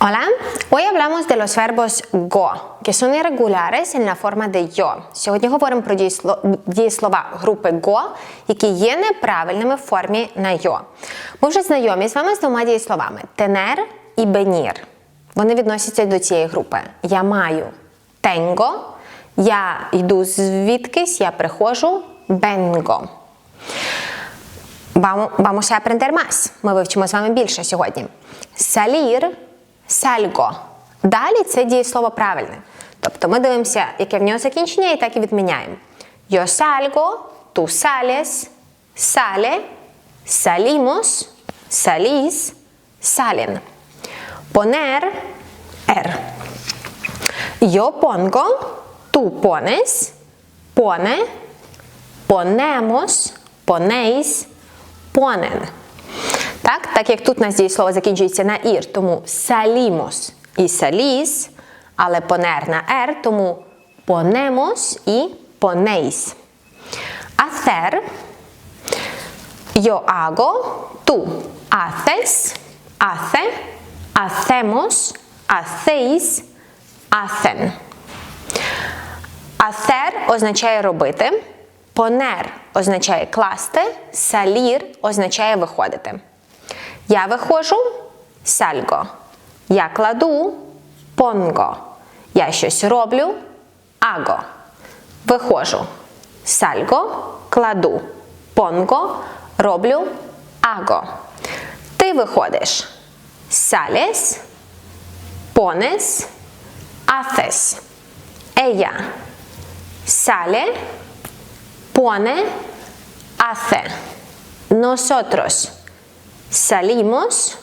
Hola, hoy hablamos de los verbos go, que son irregulares en la forma de yo. Сьогодні говоримо про дієсло- дієслова групи go, які є неправильними в формі на йо. Ми вже знайомі з вами з двома дієсловами tener і venir. Вони відносяться до цієї групи. Я маю tengo, я йду звідкись, я приходжу. Vamos, vamos a aprender más. Ми вивчимо з вами більше сьогодні. Salir, salgo. Далі це дієслово правильне. Тобто ми дивимося, яке в нього закінчення, і так і відміняємо. Yo salgo, tú sales, sale, salimos, salís, salen. Poner, er. Yo pongo, tú pones, pone, ponemos, ponéis, ponen. Так, так як тут у нас дієслово закінчується на ір, тому salimos і salís, але понер на ер, тому ponemos і ponéis. Hacer, yo hago, tú haces, hace, hacemos, hacéis, hacen. Означає робити, понер означає класти, салір означає виходити. Я виходжу сальго. Я кладу понго. Я щось роблю аго. Виходжу сальго, кладу понго, роблю аго. Ти виходиш sales, pones, haces. Ella sale, pone, hace. Nosotros salimos,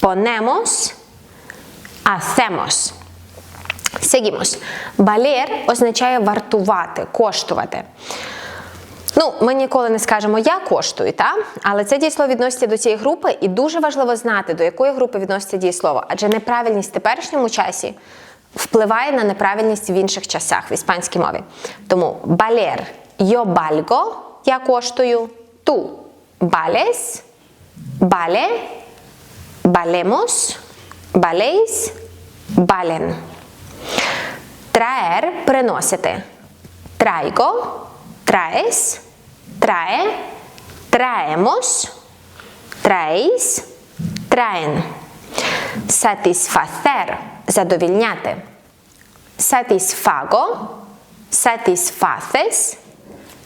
ponemos, hacemos. Seguimos. Valer означає вартувати, коштувати. Ну, ми ніколи не скажемо я коштую, та? але це дієслово відноситься до цієї групи, і дуже важливо знати, до якої групи відноситься дієслово, адже неправильність в теперішньому часі впливає на неправильність в інших часах в іспанській мові. Тому балер yo valgo, я коштую, ту vales, vale, valemos, valéis, valen. Traer приносити. Traigo, traes, trae, traemos, traéis, traen. Satisfacer задовільняти. Satisfago, satisfaces,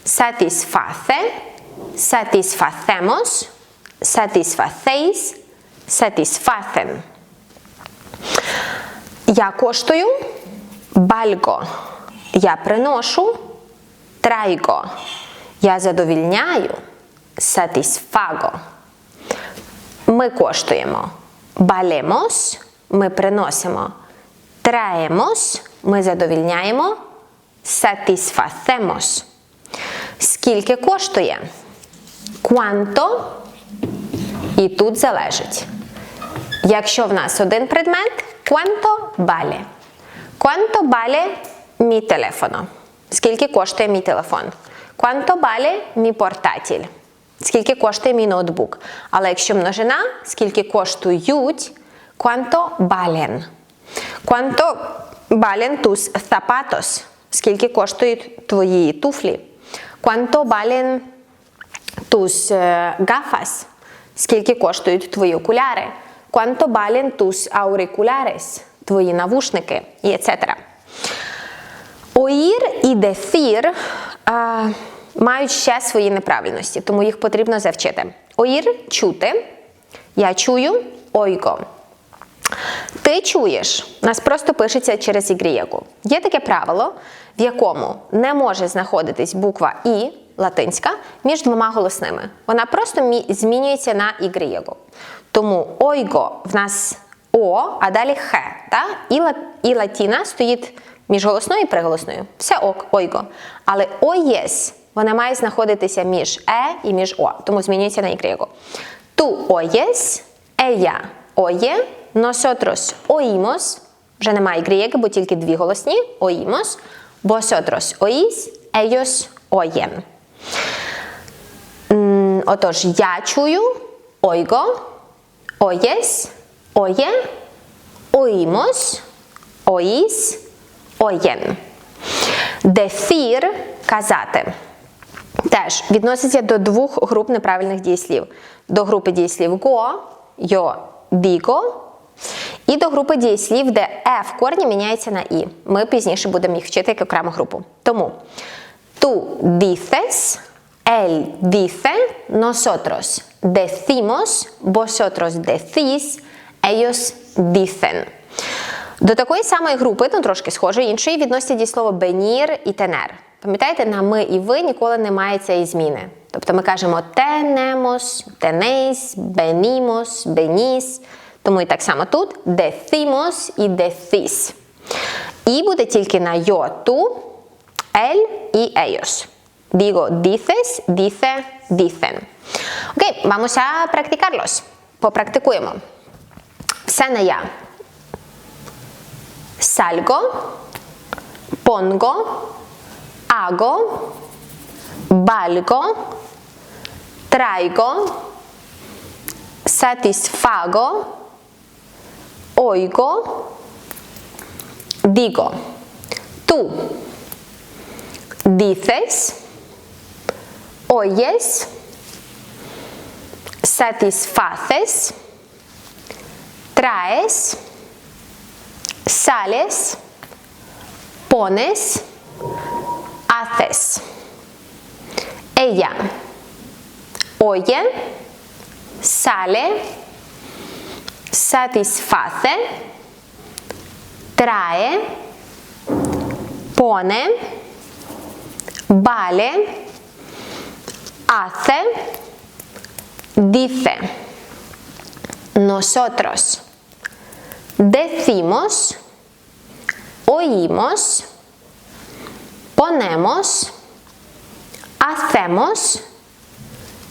satisface, satisfacemos, Satisfacéis, satisfacen. Я коштую, бальго. Я приношу, трайго. Я задовільняю, satisfago. Ми коштуємо. Балемос ми приносимо. Traemos ми задовільняємо. Satisfacemos. Скільки коштує? Quanto і тут залежить. Якщо в нас один предмет, quanto vale? Quanto vale mi telefono? Скільки коштує мій телефон? Quanto vale mi portátil? Скільки коштує мій ноутбук? Але якщо множина, скільки коштують, quanto valen? Quanto valen tus zapatos? Скільки коштують твої туфлі? Quanto valen tus gafas? Скільки коштують твої окуляри? Quanto valen tus auriculares? Твої навушники і etc. Оїр і дефір а, мають ще свої неправильності, тому їх потрібно завчити. Оїр чути. Я чую ойго. Ти чуєш, нас просто пишеться через ігрієку. Є таке правило, в якому не може знаходитись буква І латинська між двома голосними. Вона просто змінюється на ігрієку. Тому ойго в нас О, а далі Х. Та? І, ла- і латіна стоїть між голосною і приголосною. Все ок, ойго. Але оєс вона має знаходитися між Е і між О, тому змінюється на ігрієку. Ту оєс, ella oye, nosotros oímos, вже немає грієки, бо тільки дві голосні, oímos, vosotros oís, ellos oyen. Отож, я чую, ойго, оєс, оє, oímos, oís, oyen. Decir казати. Теж відноситься до двох груп неправильних дієслів. До групи дієслів go, yo, digo, і до групи дієслів, де е в корні міняється на і. Ми пізніше будемо їх вчити як окрему групу. Тому tú dices, él dice, nosotros decimos, vosotros decís, ellos dicen. До такої самої групи, ну трошки схожої іншої, відносять дієслово бенір і тенер. Пам'ятаєте, на ми і ви ніколи немає цієї зміни. Тобто ми кажемо tenemos, tenéis, venimos, venís. Тому і так само тут decimos і decís. І буде тільки на tú, él і ellos. Digo, dices, dice, dicen. Окей, vamos a practicarlos. Попрактикуємо. Все на я. Salgo, pongo, hago, valgo, traigo, satisfago, oigo, digo. Tú dices, oyes, satisfaces, traes, sales, pones, haces. Ella oye, sale, satisface, trae, pone, vale, hace, dice. Nosotros decimos, oímos, ponemos, hacemos,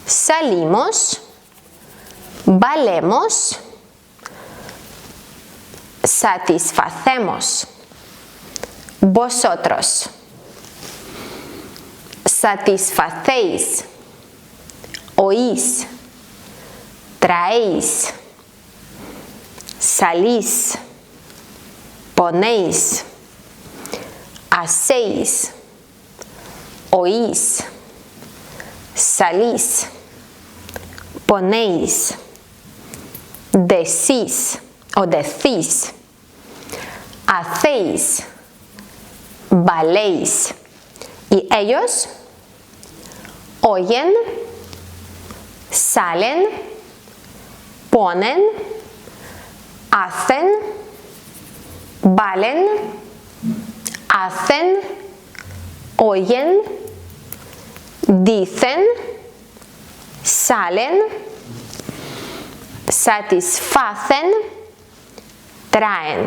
salimos, valemos, satisfacemos. Vosotros satisfacéis, oís, traéis, salís, ponéis, hacéis, oís, salís, ponéis, decís o decís, hacéis, valéis. Y ellos oyen, salen, ponen, hacen, valen, hacen, oyen, dicen, salen, satisfacen, traen.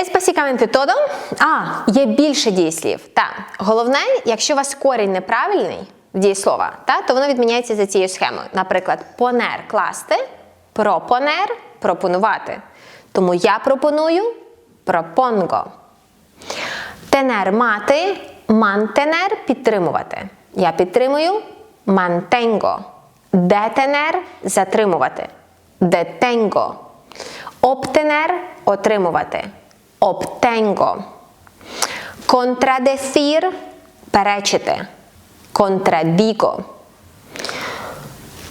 Es básicamente todo. А, є більше дієслів. Так. Головне, якщо у вас корінь неправильний в дієслова, та, то воно відміняється за цією схемою. Наприклад, понер класти, пропонер пропонувати. Тому я пропоную пропонго. Тенер мати, мантенер підтримувати. Я підтримую мантенго. Детенер затримувати. Детенго. Обтенер отримувати. Обтенго. Контрадесір перечити. Contradigo.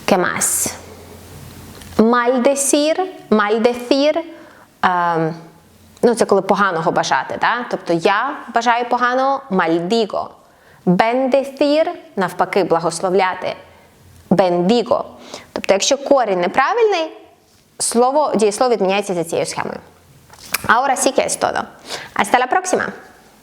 ¿Qué más? Мальдесір, мальдесір, ем, ну це коли поганого бажати, да? тобто я бажаю поганого мальдіго. Бендесір, навпаки, благословляти. Бендіго. Тобто, якщо корінь неправильний, слово, дієслово відміняється за цією схемою. Ahora sí que es todo. Hasta la próxima.